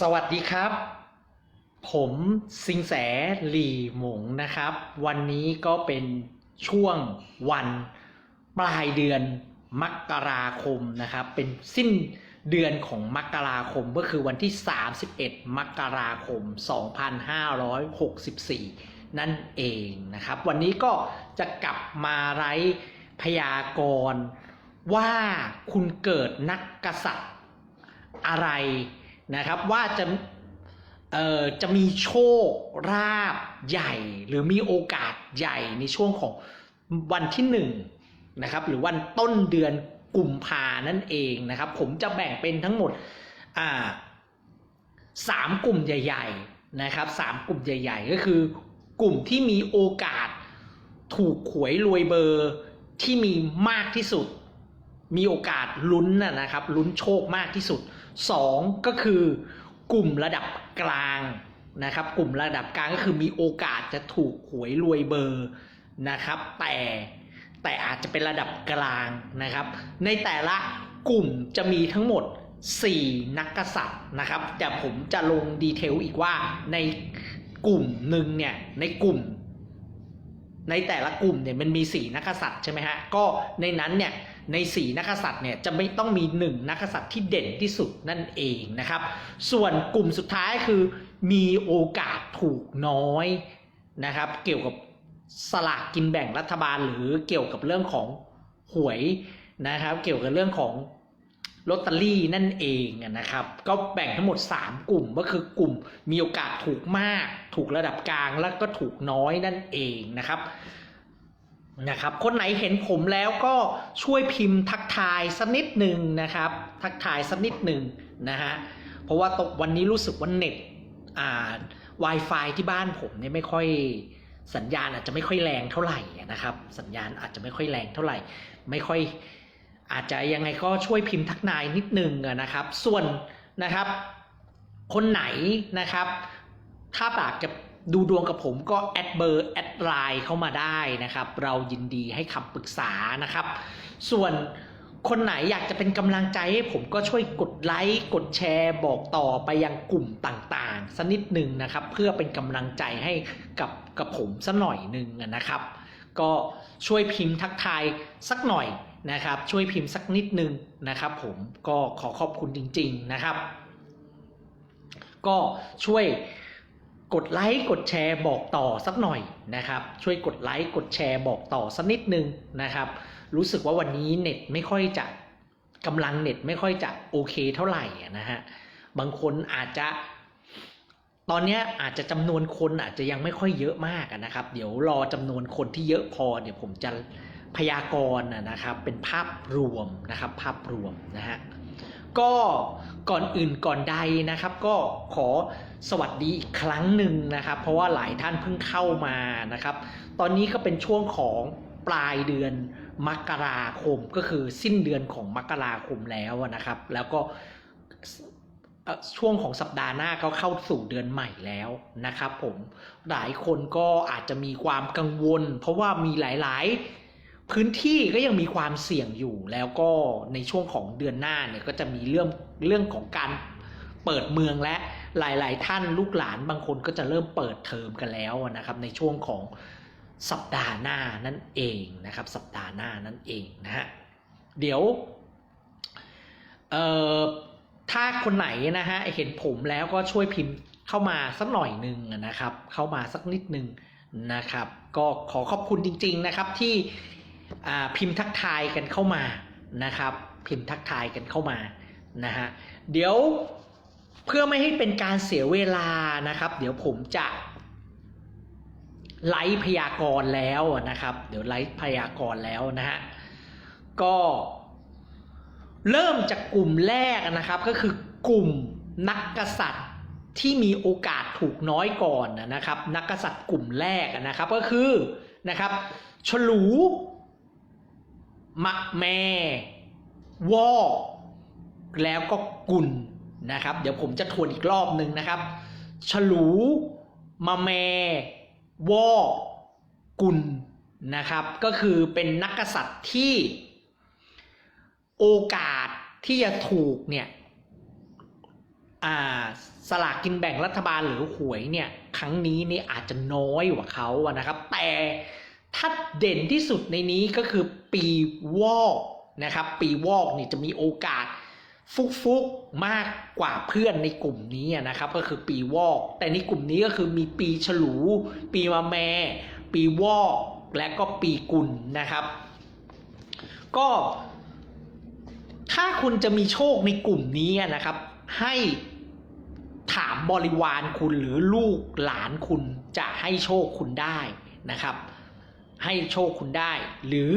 สวัสดีครับ ผมสิงแสหลี่หมงนะครับ วันนี้ก็เป็นช่วงวันปลายเดือนมกราคมนะครับ เป็นสิ้นเดือนของมกราคมก็คือวันที่ 31 มกราคม 2564 นั่นเองนะครับ วันนี้ก็จะกลับมาไร้พยากรณ์ว่าคุณเกิดนักกษัตริย์อะไร นะครับว่าจะเอ่อจะมีโชคราบใหญ่ หรือมีโอกาสใหญ่ในช่วงของวันที่หนึ่งนะครับหรือวันต้นเดือนกุมภานั่นเองนะครับ ผมจะแบ่งเป็นทั้งหมดอ่าสามกลุ่มใหญ่ ๆนะครับสามกลุ่มใหญ่ ๆ ก็คือกลุ่มที่มีโอกาสถูกหวยรวยเบอร์ที่มีมากที่สุด มีโอกาสลุ้นนะครับลุ้นโชคมากที่สุดสองก็คือกลุ่มระดับกลางนะครับ กลุ่มระดับกลางก็คือมีโอกาสจะถูกหวยรวยเบอร์นะครับ แต่แต่อาจจะเป็นระดับกลางนะครับ ในแต่ละกลุ่มจะมีทั้งหมด 4 นักกษัตริย์นะครับแต่ผมจะลงดีเทลอีกว่าในกลุ่มหนึ่งเนี่ยในกลุ่ม ในแต่ละกลุ่มเนี่ยมันมีสี่นักกษัตริย์ใช่ไหมฮะก็ในนั้นเนี่ย ในสี่นักษัตริย์เนี่ยจะไม่ต้องมีหนึ่งนักกษัตริย์ที่เด่นที่สุดนั่นเองนะครับ ส่วนกลุ่มสุดท้ายคือมีโอกาสถูกน้อยนะครับ เกี่ยวกับสลากกินแบ่งรัฐบาลหรือเกี่ยวกับเรื่องของหวยนะครับ เกี่ยวกับเรื่องของลอตเตอรี่นั่นเองนะครับ ก็แบ่งทั้งหมด 3 กลุ่มก็คือกลุ่มมีโอกาสถูกมาก ถูกระดับกลางแล้วก็ถูกน้อยนั่นเองนะครับ นะครับ คนไหนเห็นผมแล้วก็ช่วยพิมพ์ทักทายสักนิดหนึ่งนะครับ ทักทายสักนิดหนึ่งนะฮะ เพราะว่าตกวันนี้รู้สึกว่าเน็ตอ่า Wi-Fi ที่บ้านผมเนี่ยไม่ค่อยสัญญาณอาจจะไม่ค่อยแรงเท่าไหร่นะครับ สัญญาณอาจจะไม่ค่อยแรงเท่าไหร่ ไม่ค่อยอาจจะยังไงก็ช่วยพิมพ์ทักนายนิดนึงนะครับ ส่วนนะครับ คนไหนนะครับ ถ้าอยากจะ ดูดวงกับผมก็แอดเบอร์แอดไลน์เข้ามาได้นะครับ เรายินดีให้คำปรึกษานะครับ ส่วนคนไหนอยากจะเป็นกำลังใจให้ผมก็ช่วยกดไลค์กดแชร์บอกต่อไปยังกลุ่มต่างๆสักนิดหนึ่งนะครับ เพื่อเป็นกำลังใจให้กับกับผมสักหน่อยหนึ่งนะครับ ก็ช่วยพิมพ์ทักทายสักหน่อยนะครับ ช่วยพิมพ์สักนิดหนึ่งนะครับ ผมก็ขอขอบคุณจริง ๆนะครับ ก็ช่วย กดไลค์กดแชร์บอกต่อสักหน่อยนะครับ ช่วยกดไลค์กดแชร์บอกต่อสักนิดนึงนะครับ รู้สึกว่าวันนี้เน็ตไม่ค่อยจะกำลังเน็ตไม่ค่อยจะโอเคเท่าไหร่นะฮะบางคนอาจจะ ตอนนี้อาจจะจำนวนคนอาจจะยังไม่ค่อยเยอะมากนะครับ เดี๋ยวรอจำนวนคนที่เยอะพอเดี๋ยวผมจะพยากรณ์นะครับ เป็นภาพรวมนะครับ ภาพรวมนะฮะก็ก่อนอื่นก่อนใดนะครับ ก็ขอ สวัสดีอีกครั้งหนึ่งนะครับ เพราะว่าหลายท่านเพิ่งเข้ามานะครับ ตอนนี้ก็เป็นช่วงของปลายเดือนมกราคมก็คือสิ้นเดือนของมกราคมแล้วนะครับ แล้วก็ช่วงของสัปดาห์หน้าก็เข้าสู่เดือนใหม่แล้วนะครับผมหลายคนก็อาจจะมีความกังวล เพราะว่ามีหลายๆ พื้นที่ก็ยังมีความเสี่ยงอยู่ แล้วก็ในช่วงของเดือนหน้าเนี่ยก็จะมีเรื่องเรื่องของการเปิดเมืองและ หลาย ๆ ท่านลูกหลานบางคนก็จะเริ่มเปิดเทอมกันแล้วนะครับ ในช่วงของสัปดาห์หน้านั่นเองนะครับ สัปดาห์หน้านั่นเองนะฮะเดี๋ยวเอ่อถ้าคนไหนนะฮะเห็นผมแล้วก็ช่วยพิมพ์เข้ามาสักหน่อยหนึ่งนะครับ เข้ามาสักนิดหนึ่งนะครับ ก็ขอขอบคุณจริง ๆ นะครับที่พิมพ์ทักทายกันเข้ามานะครับ พิมพ์ทักทายกันเข้ามานะฮะเดี๋ยว เพื่อไม่ให้เป็นการเสียเวลานะครับ เดี๋ยวผมจะไลฟ์พยากรณ์แล้วนะครับ เดี๋ยวไลฟ์พยากรณ์แล้วนะฮะก็เริ่มจากกลุ่มแรกนะครับ ก็คือกลุ่มนักกษัตริย์ที่มีโอกาสถูกน้อยก่อนนะครับ นักกษัตริย์กลุ่มแรกนะครับก็คือนะครับฉลูมะแม่วอแล้วก็กุล นะครับ เดี๋ยวผมจะทวนอีกรอบหนึ่งนะครับ ฉลูมะแม่วอกุลนะครับ ก็คือเป็นนักกษัตริย์ที่โอกาสที่จะถูกเนี่ยสลากกินแบ่งรัฐบาลหรือหวยเนี่ยครั้งนี้นี่อาจจะน้อยกว่าเขาอะนะครับ แต่ถ้าเด่นที่สุดในนี้ก็คือปีวอกนะครับ ปีวอกนี่จะมีโอกาส ฟุกฟุกๆมากกว่าเพื่อนในกลุ่มนี้นะครับ ก็คือปีวอก แต่ในกลุ่มนี้ก็คือมีปีฉลู ปีมะแม ปีวอกและก็ปีกุลนะครับ ก็ถ้าคุณจะมีโชคในกลุ่มนี้นะครับ ให้ถามบริวารคุณหรือลูกหลานคุณจะให้โชคคุณได้นะครับ ให้โชคคุณได้ หรือ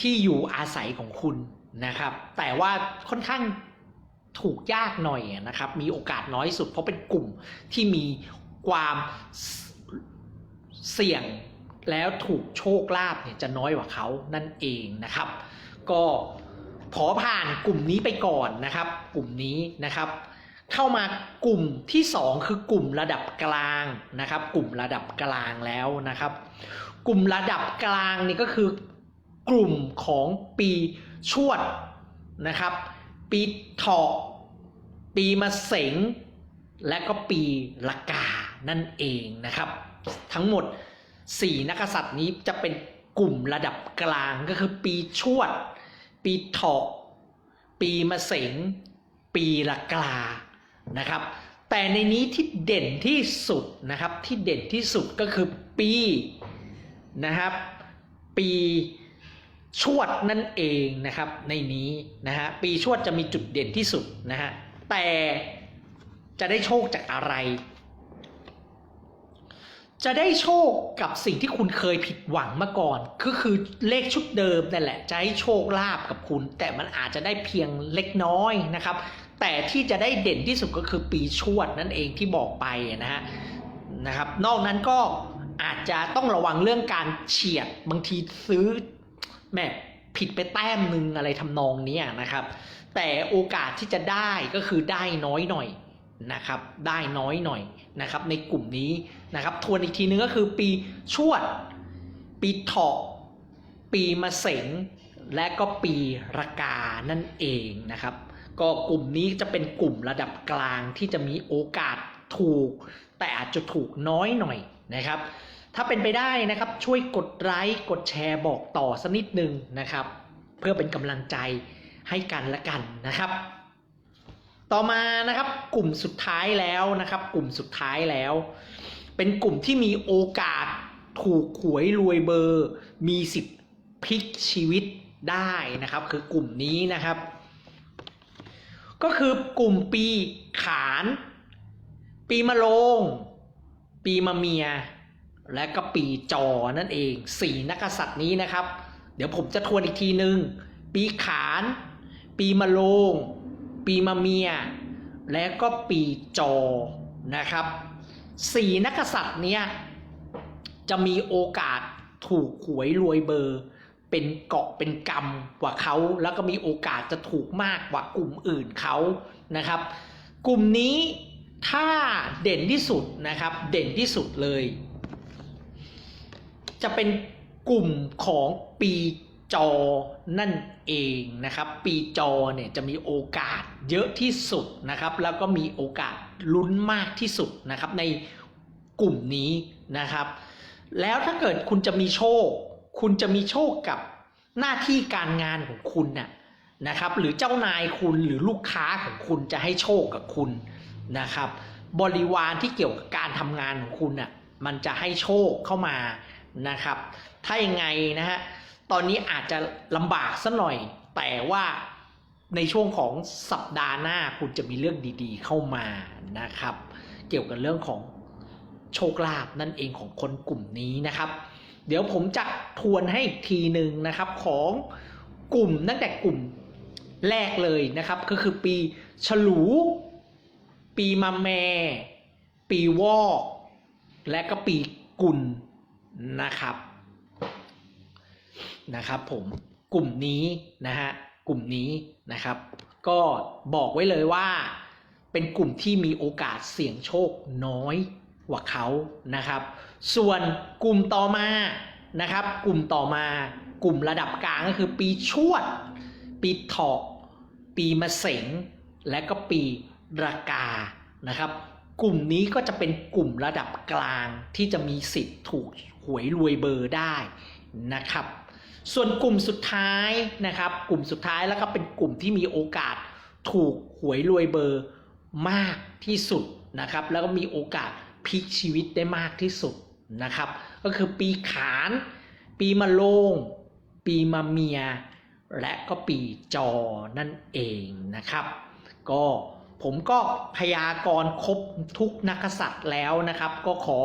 ที่อยู่อาศัยของคุณ นะครับ แต่ว่าค่อนข้างถูกยากหน่อยนะครับ มีโอกาสน้อยสุดเพราะเป็นกลุ่มที่มีความเสี่ยงแล้วถูกโชคลาภเนี่ยจะน้อยกว่าเขานั่นเองนะครับ ก็ขอผ่านกลุ่มนี้ไปก่อนนะครับ กลุ่มนี้นะครับ เข้ามากลุ่มที่สองคือกลุ่มระดับกลางนะครับ กลุ่มระดับกลางแล้วนะครับ กลุ่มระดับกลางนี่ก็คือกลุ่มของปี ชวดนะครับ ปีเถาะปีมะเสงและก็ปีละกานั่นเองนะครับ ทั้งหมด 4 นักษัตริย์นี้จะเป็นกลุ่มระดับกลางก็คือปีชวด ปีเถาะปีมะเสงปีละกานะครับ แต่ในนี้ที่เด่นที่สุดนะครับที่เด่นที่สุดก็คือปีนะครับ ปี ชวดนั่นเองนะครับในนี้นะฮะปีชวดจะมีจุดเด่นที่สุดนะฮะแต่จะได้โชคจากอะไร จะได้โชคกับสิ่งที่คุณเคยผิดหวังมาก่อน ก็คือเลขชุดเดิมนั่นแหละจะให้โชคลาภกับคุณ แต่มันอาจจะได้เพียงเล็กน้อยนะครับ แต่ที่จะได้เด่นที่สุดก็คือปีชวดนั่นเองที่บอกไปนะฮะนะครับ นอกนั้นก็อาจจะต้องระวังเรื่องการเฉียดบางทีซื้อ แม่ผิดไปแต้มหนึ่งอะไรทำนองนี้นะครับ แต่โอกาสที่จะได้ก็คือได้น้อยหน่อยนะครับ ได้น้อยหน่อยนะครับ ในกลุ่มนี้นะครับ ทวนอีกทีนึงก็คือปีชวด ปีเถาะปีมะเสงและก็ปีระกานั่นเองนะครับ ก็กลุ่มนี้จะเป็นกลุ่มระดับกลางที่จะมีโอกาสถูก แต่อาจจะถูกน้อยหน่อยนะครับ ถ้าเป็นไปได้นะครับช่วยกดไลค์กดแชร์บอกต่อสักนิดนึงนะครับ เพื่อเป็นกำลังใจให้กันและกันนะครับ ต่อมานะครับกลุ่มสุดท้ายแล้วนะครับ กลุ่มสุดท้ายแล้ว เป็นกลุ่มที่มีโอกาสถูกหวยรวยเบอร์ มีสิทธิ์พลิกชีวิตได้นะครับ คือกลุ่มนี้นะครับ ก็คือกลุ่มปีขาน ปีมะโรงปีมะเมีย และก็ปีจอนั่นเองสี่นักษัตริย์นี้นะครับ เดี๋ยวผมจะทวนอีกทีหนึ่งปีขาน ปีมะโรงปีมะเมีย และก็ปีจอนะครับสี่นักกษัตริย์เนี้ยจะมีโอกาสถูกหวยรวยเบอร์ เป็นเกาะเป็นกรรมกว่าเขาแล้วก็มีโอกาสจะถูกมากกว่ากลุ่มอื่นเขานะครับ กลุ่มนี้ถ้าเด่นที่สุดนะครับ เด่นที่สุดเลย จะเป็นกลุ่มของปีจอนั่นเองนะครับ ปีจอเนี่ยจะมีโอกาสเยอะที่สุดนะครับ แล้วก็มีโอกาสลุ้นมากที่สุดนะครับ ในกลุ่มนี้นะครับ แล้วถ้าเกิดคุณจะมีโชค คุณจะมีโชคกับหน้าที่การงานของคุณน่ะนะครับ หรือเจ้านายคุณหรือลูกค้าของคุณจะให้โชคกับคุณนะครับ บริวารที่เกี่ยวกับการทำงานของคุณน่ะมันจะให้โชคเข้ามา นะครับ ถ้ายังไงนะฮะ ตอนนี้อาจจะลำบากสักหน่อย แต่ว่าในช่วงของสัปดาห์หน้าคุณจะมีเรื่องดีๆ เข้ามานะครับ เกี่ยวกับเรื่องของโชคลาภนั่นเองของคนกลุ่มนี้นะครับ เดี๋ยวผมจะทวนให้อีกทีหนึ่งนะครับของกลุ่มตั้งแต่กลุ่มแรกเลยนะครับ ก็คือปีฉลู ปีมาแม ปีวอก และก็ปีกุล นะครับนะครับผมกลุ่มนี้นะฮะกลุ่มนี้นะครับ ก็บอกไว้เลยว่าเป็นกลุ่มที่มีโอกาสเสี่ยงโชคน้อยกว่าเขานะครับ ส่วนกลุ่มต่อมานะครับ กลุ่มต่อมากลุ่มระดับกลางก็คือปีชวด ปีเถาะปีมะเสงและก็ปีรากานะครับ กลุ่มนี้ก็จะเป็นกลุ่มระดับกลางที่จะมีสิทธิ์ถูก วยรวยเบอร์ได้นะครับ ส่วนกลุ่มสุดท้ายนะครับ กลุ่มสุดท้ายแล้วก็เป็นกลุ่มที่มีโอกาสถูกหวยรวยเบอร์มากที่สุดนะครับ แล้วก็มีโอกาสพลิกชีวิตได้มากที่สุดนะครับ ก็คือปีขาน ปีมะโรงปีมะเมีย และก็ปีจอนั่นเองนะครับ ก็ผมก็พยากรณ์ครบทุกนักกษัตริย์แล้วนะครับ ก็ขอ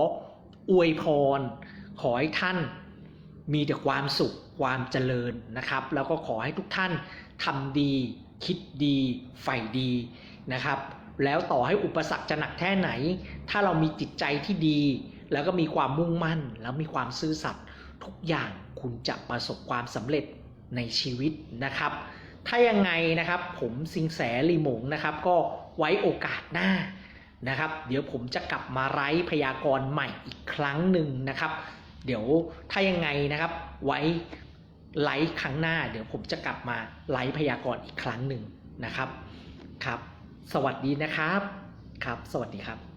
อวยพร ขอให้ท่านมีแต่ความสุขความเจริญนะครับ แล้วก็ขอให้ทุกท่านทำดี คิดดีใฝ่ดีนะครับ แล้วต่อให้อุปสรรคจะหนักแค่ไหน ถ้าเรามีจิตใจที่ดี แล้วก็มีความมุ่งมั่น แล้วมีความซื่อสัตย์ทุกอย่างคุณจะประสบความสำเร็จในชีวิตนะครับ ถ้ายังไงนะครับผมสิงแสลีหมงนะครับ ก็ไว้โอกาสหน้านะครับ เดี๋ยวผมจะกลับมาไร้พยากรณ์ใหม่อีกครั้งหนึ่งนะครับ เดี๋ยวถ้ายังไงนะครับ ไว้ไลฟ์ครั้งหน้า เดี๋ยวผมจะกลับมาไลฟ์พยากรณ์อีกครั้งหนึ่งนะครับครับ สวัสดีนะครับครับ สวัสดีครับ